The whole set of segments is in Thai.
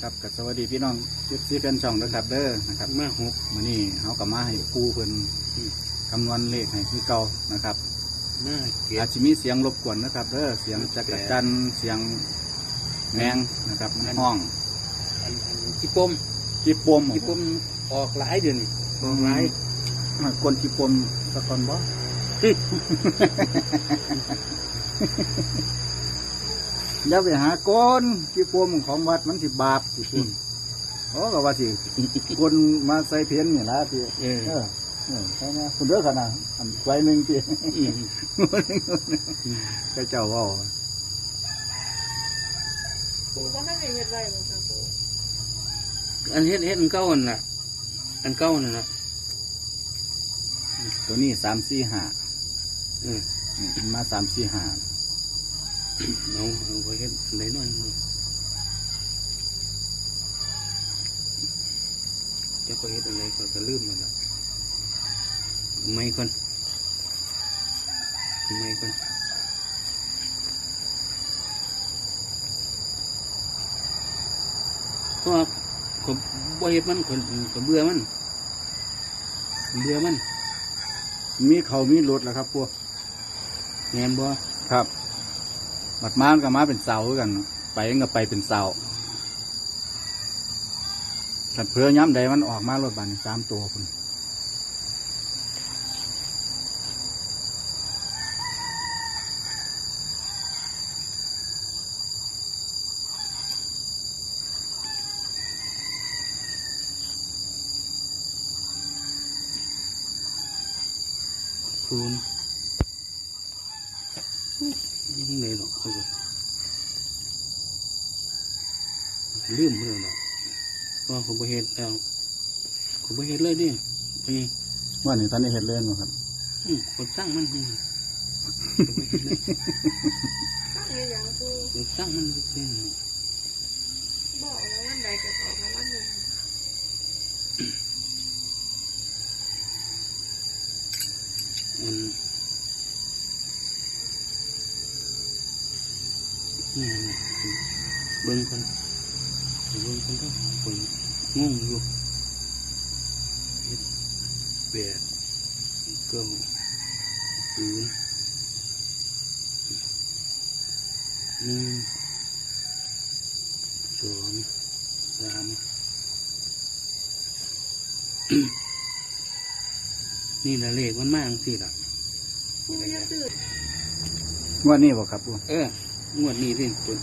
ครับกับสวัสดีพี่น้องจุดซีเป็นช่องนะครับเด้อนะครับมาหกมื้อนี้เขากับมาให้ปูเพิ่นอืมคำนวณเลขให้คือเก่านะครับมาเก็อาบจจะมีเสียงรบกวนนะครับเด้อเสียงจักรจันทร์เสียงแมงนะครับในห้องอันอันที่ปมจีปมที่ปมออกหลายเดือนนี่ออกหลายอ่ากวนจีปมสะกอนบ่ อย่าไปหาก้นจีปมของวัดมันสิบาปจีปมโอ้ก็ว่าสิคนมาใส่เพี้ยนนี่ละทีเออเออเออใช่ไหมคุณเด้อกันนะอันไว้หนึ่งทีอืมก็เจ้าเว่าปูก็ไม่ได้เฮ็ดไรหรอกค่ะปูอันเฮ็ดเฮ็ดอันเก่าอันน่ะ อันเก่านั่นน่ะตัวนี้สามสี่ห้าเอออืมมาสามสี่ห้า เอาเอาไปเฮ็ดอันใดหน่อยมึงจะไปเฮ็ดอะไรก็จะลืมมันละไม่ก่อนไม่ก่อนเพราะว่าผมบ่เฮ็ดมันคนก็เบื่อมัน เบื่อมัน มีเขามีรถแล้วครับพวกแงนบ่ครับ บัดมานก็มาเป็นเสาคือกัน ไปก็ไปเป็นเสาถ้าเพื่อย้ำใดมันออกมารถบันสามตัวคุณคูณ ยังไงหรอกเขาก็ลืมเมื่อหรอกเพราะผมไปเฮ็ดแล้วผมไปเฮ็ดเลยดิไปว่านี่ตอนนี้เห็นเล่นบ่ครับอืมคนสร้างมันอืมผมไปเฮ็ดเลยตั้งเฮ็ดหยังปูคนสร้างมันเป็น เบิ่งคนเบิ่งคนก็คนงงอยู่เฮ็ดแปดเก้าศูนย์หนึ่งสองสามนี่ละเลขมันมากสิล่ะปูจะซื้อว่านี่บ่ครับพวกเอองวดนี้สิตัว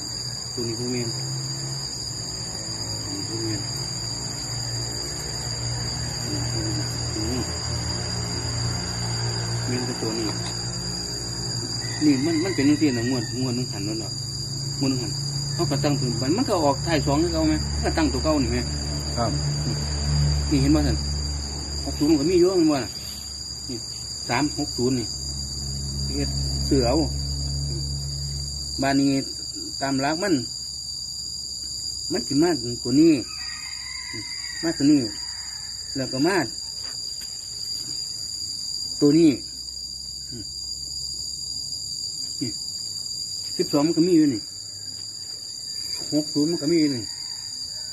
ตัวนี้ผู้เมียนผู้เมียนอืมเมียนก็ตัวนี้ นี่มันมันเป็นยังไงนะงวดงวดนึงหันนั่นหรองวดนึงหันเขาก็ตั้งถึงมันมันก็ออกท้ายสองให้เขาไหมมันก็ตั้งตัวเก้านี่ไหมครับ นี่เห็นบ่ท่านหกศูนย์ก็มีเยอะมันบ่น่ะนี่สามหกศูนย์นี่เฮ็ดเสือเอาบ้านนี้ ตามหลักมัน มันสิมาตัวนี้ มาตัวนี้ แล้วก็มาตัวนี้อืมนี่สิบสองมันก็มีอยู่นี่หกศูนย์มันก็มีอยู่นี่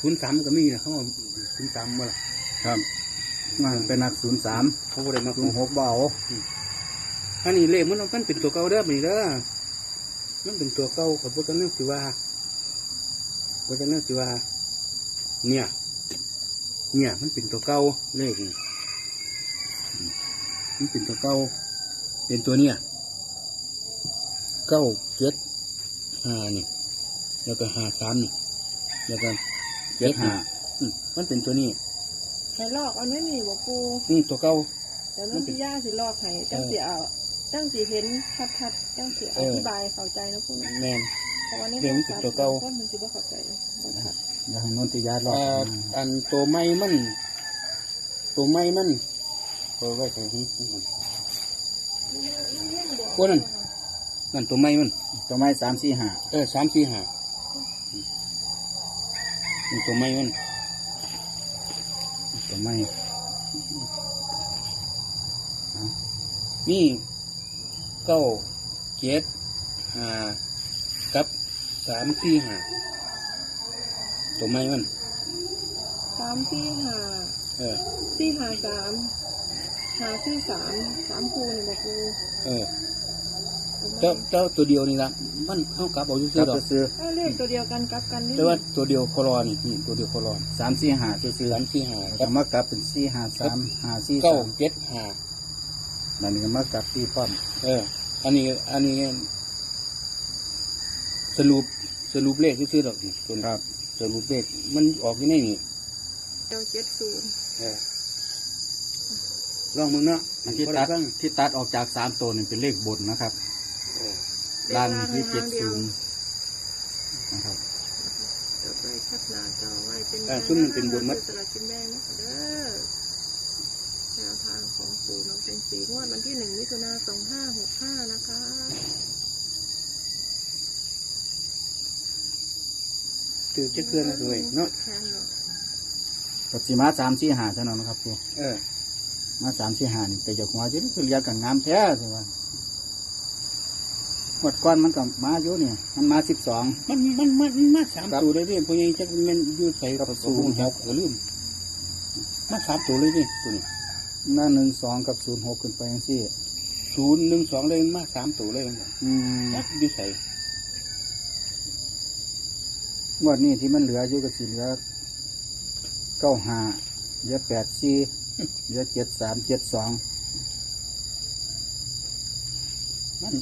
ศูนย์สามมันก็มีนะเขาบอกศูนย์สามบ่ล่ะครับมันเป็นนักศูนย์สามเขาบ่ได้มาศูนย์หกเบเอาอันนี้เลขมันมันเป็นตัวเก่าเด้อมันนี่เด้อ มันเป็นตัวเก่าขอพูดกันเรื่องสิว่าพูดกันเรื่องสิว่า เนี่ย เนี่ย มันเป็นตัวเก่าเลขนี่อืมมันเป็นตัวเก่าเป็นตัวเนี่ยเก้าเจ็ดห้านี่ แล้วก็ห้าสามนี่แล้วก็เจ็ดห้าอืมมันเป็นตัวนี้ให้ลอกเอาเนื้อนี่บ่ปูนี่ตัวเก่าเดี๋ยวน้องพี่ย่าสิลอกให้จังสิเอา จังสิเห็นชัดๆจังสิอธิบายเข้าใจนะปูนะแมนเพราะว่าในเดี๋ยวมันเป็นตัวเก่า คนมันสิบ่เข้าใจบ่ชัดอย่าให้นนติยาหลอกเอ่ออันตัวไม้มัน ตัวไม้มันเอาไว้ใส่หูพวกนั้นนั่นตัวไม้มัน ตัวไม้สามสี่ห้าเออสามสี่ห้านี่ตัวไม้มันตัวไม้ นี่ เก้าเจ็ดห้ากับสามสี่ห้าตัวไม้มันสามสี่ห้าเออสี่ห้าสามห้าสี่สามสามคูนี่บอกกูเออเจ้าเจ้าตัวเดียวนี่ละมันเข้ากลับเอาคซื้รัอบๆดอกซื้อเอาเลขตัวเดียวกันกลับกันนี่แต่ว่าตัวเดียวโคลอนี่นี่ตัวเดียวโคลอนสามสี่ห้าซื้อสามสี่ห้าๆกัก็บมากลับเป็นสี่ห้าสามห้าสี่เก้าสามเจ็ดห้า นั่นก็มากลับที่ป้อมเออ อันนี้ อันนี้ สรุปสรุปเลขซื้อๆดอกนี่ตัวนี้ครับ สรุปเลขมันออกที่นี่นี่เดียวเจ็ดศูนย์เออลองมึงเนาะอันที่ตัดที่ตัดออกจากสามตัวนี่เป็นเลขบนนะครับเออล่างที่เลเจ็ขดล่างศูในนย์นะครับทางเดียวจดไว้คัดหน้าจอไว้เป็นอ่าซุ่มมันเป็นบุญมัด สลากกินแบ่งนะคะเด้อ แนวทางของปู่น้องเป็นสีงวดวันที่หนึ่งมิถุนาสองห้าหกห้านะคะ ถือจะเคลื่อนนะด้วยเนาะแทนเนาะกับสีมาสามสี่ห้าเท่านั้นนะครับครูเออ มาสามสี่ห้านี่ไปจากหัวจะคือเรียกกันงามแท้ใช่ไหมหมดก้อนมันก็มาอยู่เนี่ย มันมาสิบสองมันมันมันมันมาสามครับตัวเลยดิพวกยังจะมันอยืดใส่กับสูงหกก็ลืมมาสามตัวเลยดิตัวนี้ หน้าหนึ่งสองกับศูนย์หกขึ้นไปยังสี่ศูนย์หนึ่งสองเลยมันมาสามตัวเลยมันอืมยักยืดใส่งวดนี้ที่มันเหลืออยู่ก็สิเหลือเก้าห้าเหลือแปดสี่เหลือเจ็ดสามเจ็ดสองมัน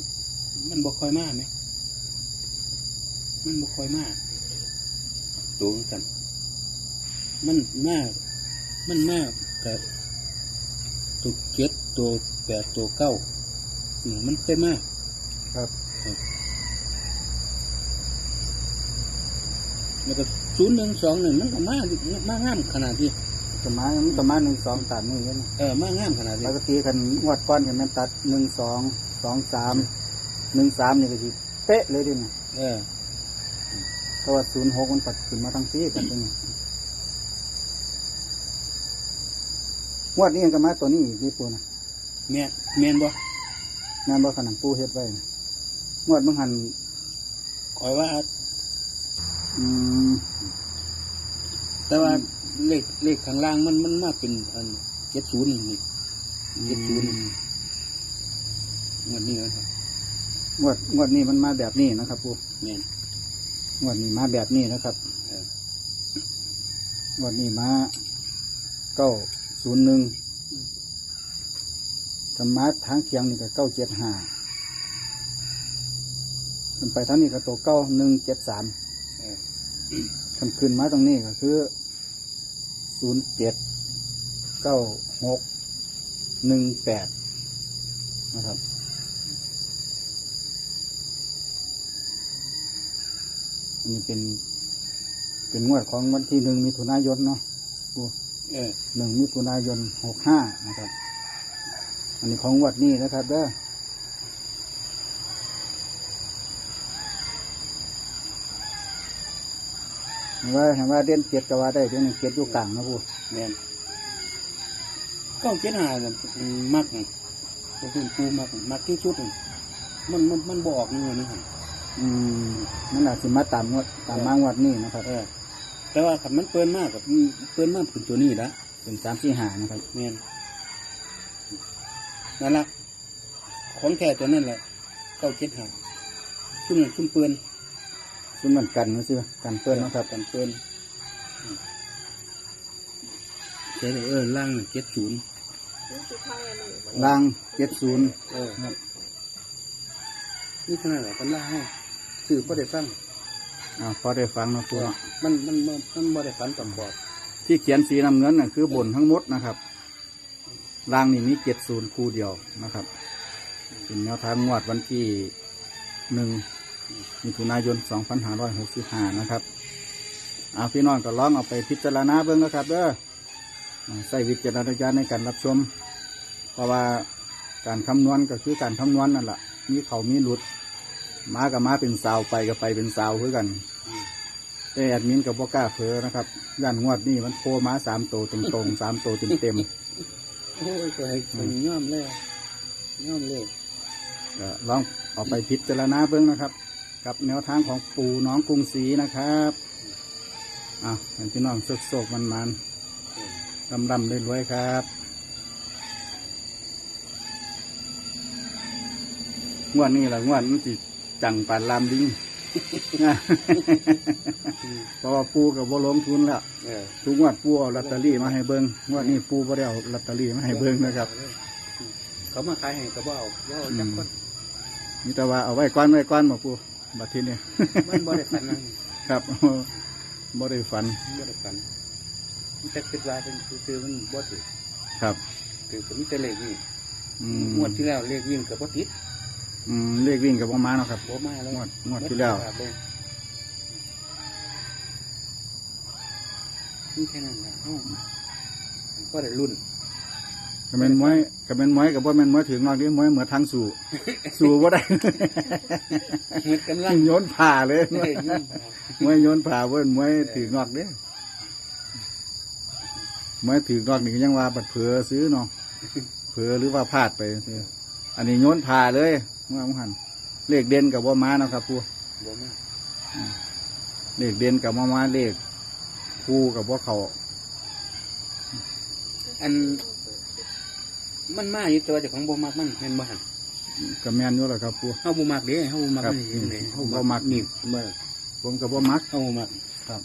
มันบ่ค่อยมากไหมมันบ่ค่อยมากตัวกัน มันมาก มันมากกับ ตัวเจ็ดตัวแปดตัวเก้าอืมมันเคยมากครับแล้วก็ศูนย์หนึ่งสองหนึ่งมันก็มากมากงามขนาดที่ประมาณมันประมาณหนึ่งสองตัดนี่เองเออมากงามขนาดที่ปกติกันงวดก้อนเห็นมันตัดหนึ่งสองสองสามหนึ่งสามนี่ก็สิเป๊ะเลยดิเนี่ยเออเพราะว่าศูนย์หกมันปัดขึ้นมาทั้งสี่กันตัวนี้ งวดนี้ก็มาตัวนี้อีกที่ปูนะแม่แม่นบ่งานบ่ขนาดปูเฮ็ดไว้นะงวดบางหันคอยว่า อืม แต่ว่าเลขเลขข้างล่างมันมันมากเป็นอันเจ็ดศูนย์นี่เจ็ดศูนย์งวดนี้นะครับงวดงวดนี้มันมาแบบนี้นะครับปูแม่นงวดนี้มาแบบนี้นะครับเอองวดนี้มาเก้า ศูนย์หนึ่งธรรมะทางเคียงนี่ก็เก้าเจ็ดห้าขึ้นไปทางนี้ก็ตัวเก้าหนึ่งเจ็ดสามเออคันขึ้นมาตรงนี้ก็คือศูนย์เจ็ดเก้าหกหนึ่งแปดนะครับอันนี้เป็น เป็นงวดของวันที่หนึ่งมิถุนายนเนาะ หนึ่งมิถุนายนหกห้านะครับ อันนี้ของงวดนี้นะครับเด้อเห็นว่าเห็นว่าเด่นเจ็ดก็ว่าได้เด่นเจ็ดอยู่กลางนะพูแม่นเก้าเจ็ดห้าเนี่ยมักนี่ตัวคุณปูมักมักที่สุดนี่มันมันมันบออกนี่นี่ครับอืมมันอาจสิมาตามงวดตามมางวดนี้นะครับเออ แต่ว่าขับมันเปิ้นมากกับเปิ้นมากเป็นตัวนี้ละเป็นสามสี่หานะครับแม่นนั่นละของแท้ตัวนั่นแหละเก้าเจ็ดห้าชุ่มนั่นชุ่มเปิ้นซึ่งมันกันนะซื้อกันเพื่อนนะครับกันเปิ้นเจ๊เออล่างเจ็ดศูนย์นี่คือไทยอันนี้ลางเจ็ดศูนย์เออครับนี่ขนาดไหนกันล่าให้สื่อก็ได้ฟัง อ่าพอได้ฟังเนาะตัวมันมันมันมันบ่ได้ฝันต่ำบอดที่เขียนสีน้ำเงินน่ะคือบนทั้งหมดนะครับลางนี่มีเจ็ดศูนย์คู่เดียวนะครับ เป็นแนวทางงวดวันที่หนึ่งมิถุนายนสองพันห้าร้อยหกสิบห้านะครับเอาพี่น้องก็ลองเอาไปพิจารณาเบิ่งนะครับเด้ออ่าใส่วิจารณญาณในการรับชม เพราะว่าการคำนวณก็คือการคำนวณนั่นแหละมีเขามีหลุด มากับมาเป็นสาวไปกับไปเป็นสาวคือกันแต่แอดมินกับบ่กล้าเผลอนะครับย่านงวดนี่มันโผล่มาสามตัวตรงๆสามตัวเต็มโอ้ยก็ให้คนย่อมแล้วย่อมเลยๆก็ลองเอาไปพิจารณาเบิ่งนะครับ กับแนวทางของปู่น้องกรุงศรีนะครับอะเห็นพี่น้องโศกๆมันมันดำดำๆรวยๆครับ งวดนี้แหละงวดมันสิ จังปานลามลิงเพราะว่าปูกับบ่ลงทุนแล้วเออทุกงวดปูเอาลอตเตอรี่มาให้เบิ่งงวดนี้ปูบ่ได้เอาลอตเตอรี่มาให้เบิ่งนะครับ เขามาขายให้ก็บ่เอาบ่เอาจักคนมีแต่ว่าเอาไว้ก้อนไว้ก้อนมาปูบัดทีนี้มันบ่ได้ฝันนั่นครับบ่ได้ฝันบ่ได้ฝันมันจะคิดว่าเป็นคือๆมันบ่ถือครับคือผมจะเลขนี่อืมงวดที่แล้วเลขวิ่งก็บ่ติด อืมเลขวิ่งกับประมาณเนาะครับ บ่มาแล้วงวดงวดที่แล้วนี่แค่นั้นแหละเอ้าก็ได้รุ่นก็แม่นมวยก็แม่นมวยกับบ่แม่นมวยถึงนอกนี้มวยเหมือนทางสู่ สู่บ่ได้ เหมือนกันล่ะโยนผ่าเลยเฮ้ยยุ่งมวยโยนผ่าเว้นมวยถึงนอกเด้มวยถึงนอกนี่ก็ยังว่าบัดเผือซื้อเนาะเผือหรือว่าพลาดไปซื้ออันนี้โยนผ่าเลย เมื่อหันเลขเด่นกับบ่มาเนาะครับผู้บ่มาเลขเด่นกับบ่มาเลขคู่กับบ่เขาอัน มันมาอยู่แต่ว่าเจ้าของบ่มักมันแม่นบ่หั่นกับแม่นอยู่แหละครับผู้เฮาบ่มักเด้เฮาบ่มักครับมันเห็นเด้อืมเฮาบ่มักนี่บ่ผมกับบ่มักเฮาบ่มักครับ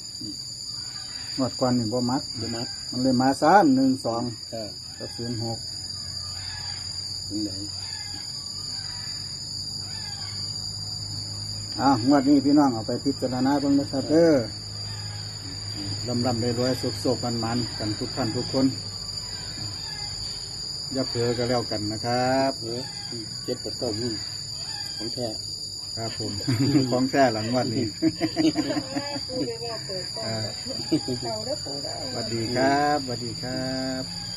งวดก่อนนี่บ่มักบ่มักมันเลยมาสามหนึ่งสองเออกับศูนย์หกถึงไหน อะงวดนี้พี่น้องเอาไปพิจารณาเบ้างนะครับเด้อลำลำรวยๆสุกๆมันมันๆกันทุกท่านทุกคน อย่าเผลอกันแล้วกันนะครับเออเจ็ดปดเก้าวิ่งของแท้ครับผม ของแท้หลังงวดนี้ปูได้ว่าเปิดกล้องอ่าเขาได้ปูได้สวัสดีครับสวัสดีครับ